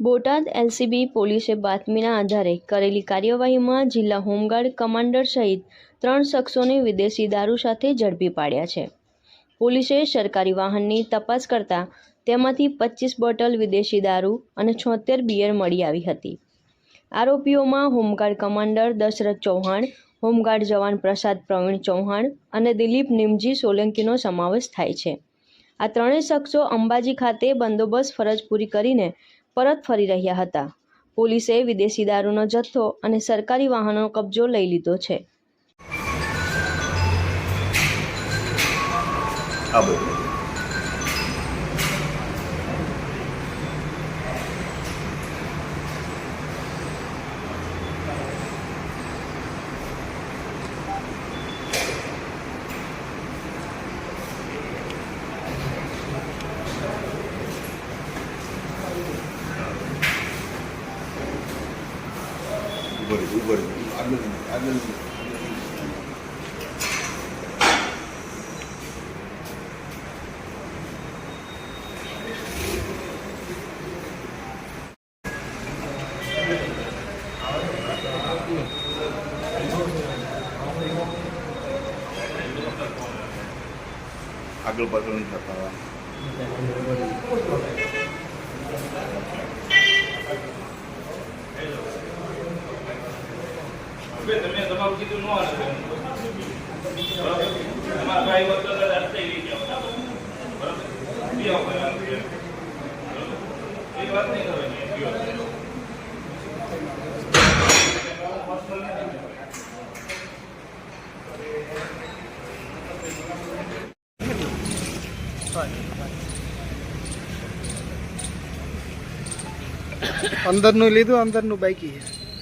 Botad LCB પોલીસે બાતમીના આધારે કરેલી કાર્યવાહીમાં જિલ્લા હોમગાર્ડ કમાન્ડર સહિત ત્રણ શખ્સોને વિદેશી દારૂ સાથે ઝડપી પાડ્યા છે. પોલીસે સરકારી વાહનની તપાસ કરતા તેમાંથી પચીસ બોટલ વિદેશી દારૂ અને છોતેર બિયર મળી આવી હતી. આરોપીઓમાં home guard commander Dashrath Chauhan, home guard જવાન પ્રસાદ પ્રવીણ ચૌહાણ અને દિલીપ નિમજી સોલંકીનો સમાવેશ થાય છે. આ ત્રણેય શખ્સો અંબાજી ખાતે બંદોબસ્ત ફરજ પૂરી કરીને પરત ફરી રહ્યા હતા. પોલીસે વિદેશી દારૂનો જથ્થો અને સરકારી વાહનો કબજો લઈ લીધો છે. ઊભો રહી ઊભો રહી આગળ આગળ આગળ પાછળ નહીં થતા હવે તમે તમારું કીધું બે. એ લીધું અંદરનું બાકી છે.